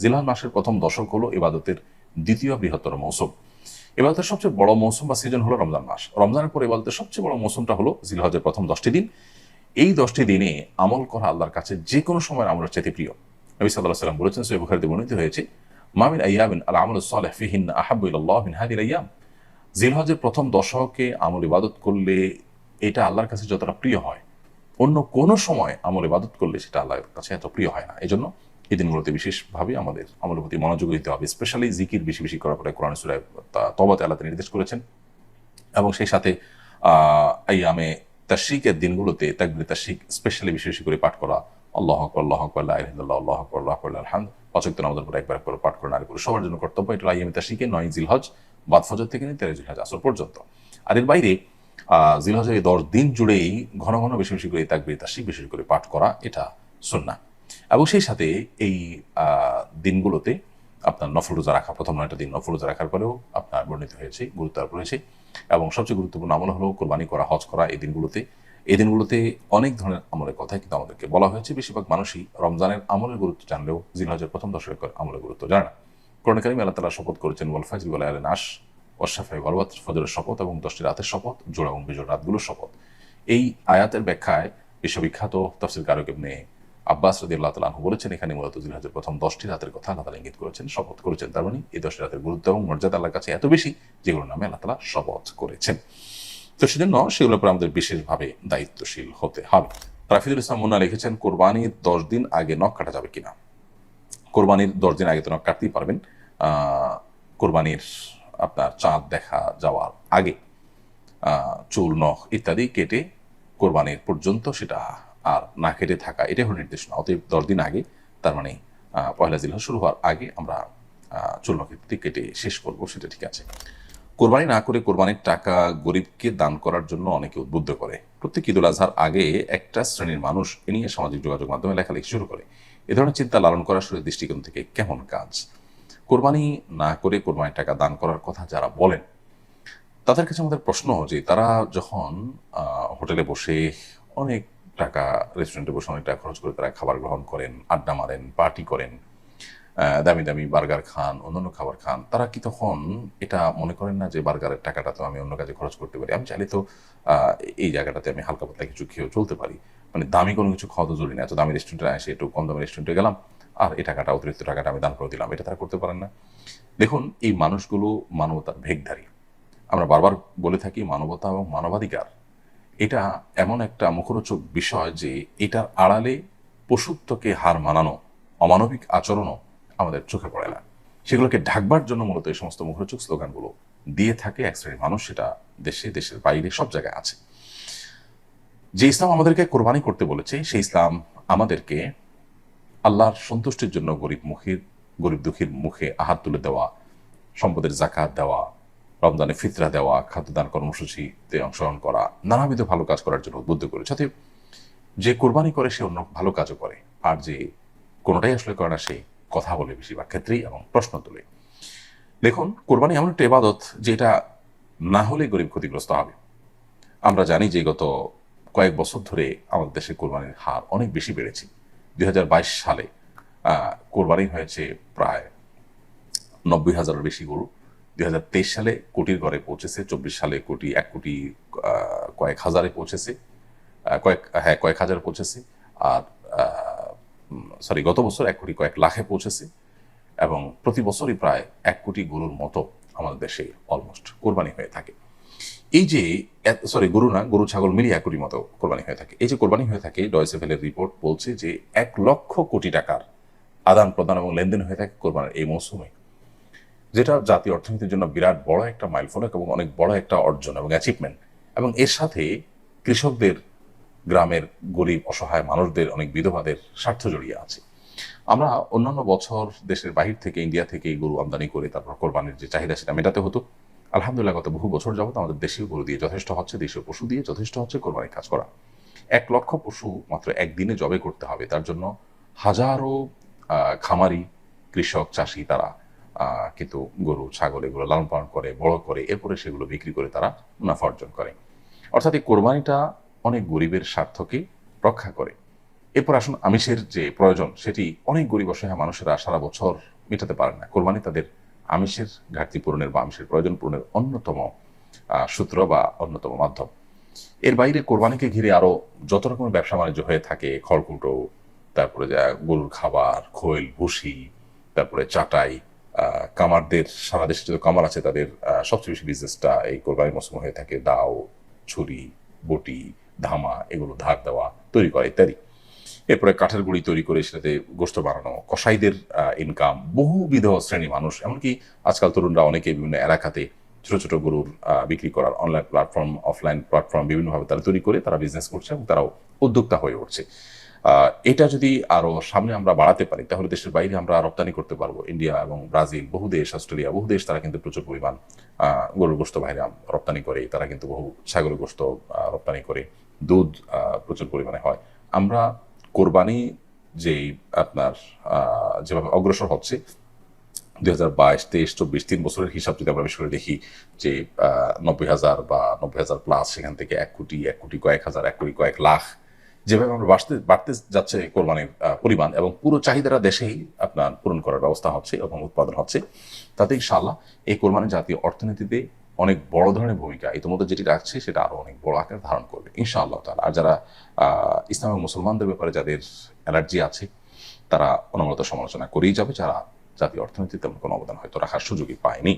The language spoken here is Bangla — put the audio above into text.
জিলহজ মাসের প্রথম দশক হলো ইবাদতের দ্বিতীয় বৃহত্তর মৌসুম। এবাদতের সবচেয়ে বড় মৌসুম বা সিজন হলো রমজান মাস। রমজানের পর এবাদতের সবচেয়ে বড় মৌসুমটা হলো জিলহজের প্রথম দশটি দিন। এই দশটি দিনে আমল করা আল্লাহর কাছে যে কোনো সময় আমলের চেতে প্রিয়। নবী সাল্লাহ সাল্লাম বলেছেন সৈয় বুখারিতে বর্ণিত হয়েছে মামিন আয়াবিন আল আমল সালেহ ফিহিন আহাবু ইল্লাহ মিন হাদিল আয়াম জিলহজের প্রথম দশকে আমল ইবাদত করলে এটা আল্লাহর কাছে যতটা প্রিয় হয়, অন্য কোনো সময় আমল ইবাদত করলে সেটা আল্লাহর কাছে এত প্রিয় হয় না। এই জন্য এই দিনগুলোতে বিশেষভাবে আমাদের আমলের প্রতি মনোযোগ দিতে হবে স্পেশালি জিকির বেশি বেশি করার পরে কোরআন সুরায় তবাতে আল্লাহ নির্দেশ করেছেন। এবং সেই সাথে এই আমি তাশিকের দিনগুলোতে তাকবির তাশিক স্পেশালি বেশি বেশি করে পাঠ করা, আল্লাহ আল্লাহ আকবর আল্লাহ আল্লাহ আকবর আল্লাহ আকবর আলহামদ পাচক আমাদের উপর একবার করে পাঠ করে নারী পুরুষ, সবার জন্য কর্তব্য। এটা আইয়ামি তাশিকে নয় জিলহজ, বাদ ফজর থেকে নিয়ে তেরো জিলহজ আসর পর্যন্ত। আর এর বাইরে জিলহজের এই দশ দিন জুড়েই ঘন ঘন বেশি বেশি করে তাকবির তাশিক বেশি করে পাঠ করা, এটা সুন্না এবং সেই সাথে এই দিনগুলোতে আপনার নফল রোজা রাখা, প্রথম নয়টা দিন নফল রোজা রাখার পরেও আপনার বর্ণিত হয়েছে গুরুত্ব আরোপ রয়েছে। এবং সবচেয়ে গুরুত্বপূর্ণ আমল হলো কোরবানি করা, হজ করা এই দিনগুলোতে। এই দিনগুলোতে অনেক ধরনের আমলের কথা কিন্তু আমাদেরকে বলা হয়েছে। বেশিরভাগ মানুষই রমজানের আমলের গুরুত্ব জানলেও জিলহজের প্রথম দশকের আমলের গুরুত্ব জানে না। কোরআন কারিম আল্লাহ তালা শপথ করেছেন, ওয়াল ফাজিল ওয়াল আলে নাস ওয়াশাফাই ওয়ালওয়াত ফজরের শপথ এবং দশটি রাতের শপথ জোড়া এবং বিজোড় রাতগুলোর শপথ এই আয়াতের ব্যাখ্যায় বিশ্ববিখ্যাত তফসিল কারক ইবনে আব্বাস রদি আল্লাহ তালাহ বলেছেন, এখানে মূলত জিলহাজের প্রথম দশটি রাতের কথা আল্লাহ তালা ইঙ্গিত করেছেন, শপথ করেছেন। তার মানে এই দশটি রাতের গুরুত্ব এবং মর্যাদা আল্লাহর কাছে এত বেশি যেগুলোর নামে আল্লাহ তালা শপথ করেছেন। তো সেজন্য সেগুলোর উপর আমাদের বিশেষভাবে দায়িত্বশীল হতে হবে। রাফিদুল ইসলাম মুন্না লিখেছেন কোরবানির দশ দিন আগে নখ কাটা যাবে কিনা? কোরবানির দশ দিন আগে তো নখ কাটতেই পারবেন। কোরবানির আপনার চাঁদ দেখা যাওয়ার আগে চুল, নখ ইত্যাদি কেটে কোরবানির পর্যন্ত সেটা আর না কেটে থাকা, এটাই হলো নির্দেশনা অতএব দশ দিন আগে, তার মানে পয়লা জিল্লা শুরু হওয়ার আগে আমরা নখ কেটে শেষ করব, সেটা ঠিক আছে। কোরবানি না করে কোরবানির টাকা গরিবকে দান করার জন্য অনেকে উদ্বুদ্ধ করে। প্রত্যেক ঈদুল আজহার আগে একটা শ্রেণির মানুষ এ নিয়ে সামাজিক যোগাযোগ মাধ্যমে লেখালেখি শুরু করে। এ ধরনের চিন্তা লালন করা আসলে দৃষ্টিকোণ থেকে কেমন কাজ? কোরবানি না করে কোরবানির টাকা দান করার কথা যারা বলেন, তাদের কাছে আমাদের প্রশ্ন যে, তারা যখন হোটেলে বসে অনেক টাকা রেস্টুরেন্টে বসে অনেক টাকা খরচ করে তারা খাবার গ্রহণ করেন, আড্ডা মারেন পার্টি করেন দামি দামি বার্গার খান, অন্যান্য খাবার খান। তারা কি তখন এটা মনে করেন না যে বার্গারের টাকাটা তো আমি অন্য কাজে খরচ করতে পারি? আমি চাইলে তো এই জায়গাটাতে আমি হালকা পাতলা কিছু খেয়েও চলতে পারি। মানে দামি কোনো কিছু খাওয়া তো জরুরি না। এত দামি রেস্টুরেন্টে এসে একটু কম দামি রেস্টুরেন্টে গেলাম, আর এই টাকাটা, অতিরিক্ত টাকাটা আমি দান করে দিলাম। এটা তারা করতে পারেন না। দেখুন, এই মানুষগুলো মানবতার ভেগধারী আমরা বারবার বলে থাকি মানবতা এবং মানবাধিকার। এটা এমন একটা মুখরোচক বিষয় যে এটার আড়ালে পশুত্বকে হার মানানো, অমানবিক আচরণও আমাদের চোখে পড়ে না। সেগুলোকে ঢাকবার জন্য মূলত এই সমস্ত মুখরোচক স্লোগানগুলো দিয়ে থাকে এক শ্রেণির মানুষ, সেটা দেশে, দেশের বাইরে সব জায়গায় আছে। যে ইসলাম আমাদেরকে কোরবানি করতে বলেছে, সেই ইসলাম আমাদেরকে আল্লাহর সন্তুষ্টির জন্য গরিব মুখের, গরিব দুঃখীর মুখে আহাত তুলে দেওয়া, সম্পদের জাকাত দেওয়া রমজানে ফিতরা দেওয়া খাদ্যদান কর্মসূচিতে অংশগ্রহণ করা, নানাবিধ ভালো কাজ করার জন্য উদ্বুদ্ধ করেছে অতএব যে কোরবানি করে, সে অন্য ভালো কাজও করে। আর যে কোনোটাই আসলে করে না, সে কথা বলে বেশিরভাগ ক্ষেত্রেই এবং প্রশ্ন তোলে। দেখুন, কোরবানি এমন একটা ইবাদত যেটা না হলে গরিব ক্ষতিগ্রস্ত হবে। আমরা জানি যে গত কয়েক বছর ধরে আমাদের দেশে কোরবানির হার অনেক বেশি বেড়েছে। দুই হাজার বাইশ সালে কোরবানি হয়েছে প্রায় নব্বই হাজারের বেশি গরু। দুই হাজার তেইশ সালে কোটির ঘরে পৌঁছেছে, চব্বিশ সালে কোটি, এক কোটি কয়েক হাজারে পৌঁছেছে কয়েক হ্যাঁ কয়েক হাজারে পৌঁছেছে, আর সরি গত বছর এক কোটি কয়েক লাখে পৌঁছেছে, এবং প্রতি বছরই প্রায় এক কোটি গরুর মতো আমাদের দেশে অলমোস্ট কোরবানি হয়ে থাকে। এই যে সরি গরু না, গরু, ছাগল মিলিয়ে এক কোটির মতো কোরবানি হয়ে থাকে। এই যে কোরবানি হয়ে থাকে ডয়সেফেলের রিপোর্ট বলছে যে, এক লক্ষ কোটি টাকার আদান প্রদান এবং লেনদেন হয়ে থাকে কোরবানির এই মৌসুমে। যেটা জাতীয় অর্থনীতির জন্য বিরাট বড় একটা মাইলফলক এবং অনেক বড় একটা অর্জন এবং অ্যাচিভমেন্ট এবং এর সাথে কৃষকদের, গ্রামের গরিব, অসহায় মানুষদের, অনেক বিধবাদের স্বার্থ জড়িয়ে আছে। আমরা অন্যান্য বছর দেশের বাহির থেকে, ইন্ডিয়া থেকে গরু আমদানি করে তারপর কোরবানির যে চাহিদা সেটা মেটাতে হতো। আলহামদুলিল্লাহ গত বহু বছর যাবত আমাদের দেশীয় গরু দিয়ে যথেষ্ট হচ্ছে, দেশীয় পশু দিয়ে যথেষ্ট হচ্ছে কোরবানির কাজ করা। এক লক্ষ পশু মাত্র একদিনে জবে করতে হবে, তার জন্য হাজারো খামারি, কৃষক, চাষি তারা কিন্তু গরু, ছাগল এগুলো লালন পালন করে, বড় করে, এরপরে সেগুলো বিক্রি করে তারা মুনাফা অর্জন করে। অর্থাৎ এই কোরবানিটা অনেক গরিবের স্বার্থকে রক্ষা করে। এরপর আসুন আমিষের যে প্রয়োজন, সেটি অনেক গরিব অসহায় মানুষেরা সারা বছর মেটাতে পারে না। কোরবানি তাদের আমিষের ঘাটতি পূরণের বা আমিষের প্রয়োজন পূরণের অন্যতম সূত্র বা অন্যতম মাধ্যম। এর বাইরে কোরবানিকে ঘিরে আরও যত রকমের ব্যবসা বাণিজ্য হয়ে থাকে, খড়কুটো, তারপরে যা গরুর খাবার, খোল, ভুসি, তারপরে চাটাই কামারদের, সারা দেশে যত কামার আছে তাদের সবচেয়ে বেশি বিজনেসটা এই কোরবানির মৌসুমে হয়ে থাকে দাও, ছুরি, বটি, ধামা, এগুলো ধার দেওয়া, তৈরি করা ইত্যাদি। এরপরে কাঠের গুঁড়ি তৈরি করে সেটাতে গোস্ত বানানো, কসাইদের ইনকাম বহুবিধ শ্রেণি মানুষ, এমনকি আজকাল তরুণরা অনেকে বিভিন্ন এলাকাতে ছোট ছোট গরুর বিক্রি করার অনলাইন প্ল্যাটফর্ম অফলাইন প্ল্যাটফর্ম বিভিন্নভাবে তারা তৈরি করে তারা বিজনেস করছে এবং তারাও উদ্যোক্তা হয়ে উঠছে। এটা যদি আরও সামনে আমরা বাড়াতে পারি, তাহলে দেশের বাইরে আমরা রপ্তানি করতে পারব। ইন্ডিয়া এবং ব্রাজিল, বহু দেশ, অস্ট্রেলিয়া, বহু দেশ তারা কিন্তু প্রচুর পরিমাণ গরুর গোস্ত বাইরে রপ্তানি করে, তারা কিন্তু বহু ছাগলের গোস্ত রপ্তানি করে, দুধ প্রচুর পরিমাণে হয়। আমরা কোরবানি যে আপনার যেভাবে অগ্রসর হচ্ছে, দুই হাজার বাইশ, তেইশ, চব্বিশ, তিন বছরের হিসাব যদি আমরা বিশেষ করে দেখি যে নব্বই হাজার বা নব্বই হাজার প্লাস সেখান থেকে এক কোটি এক কোটি কয়েক হাজার, এক কোটি কয়েক লাখ যেভাবে আমরা বাড়তে বাড়তে যাচ্ছে কোরবানির পরিমাণ এবং পুরো চাহিদাটা দেশেই আপনার পূরণ করার ব্যবস্থা হচ্ছে এবং উৎপাদন হচ্ছে তাতে ইনশাআল্লাহ এই কোরবানি জাতীয় অর্থনীতিতে অনেক বড় ধরনের ভূমিকা ইতিমধ্যে যেটি রাখছে সেটা আরও অনেক বড় আকার ধারণ করবে ইনশাআল্লাহ তাআলা। আর যারা আহ, ইসলাম এবং মুসলমানদের ব্যাপারে যাদের অ্যালার্জি আছে তারা অনবরত সমালোচনা করেই যাবে যারা জাতীয় অর্থনীতিতে তেমন কোনো অবদান হয়তো রাখার সুযোগই পায়নি।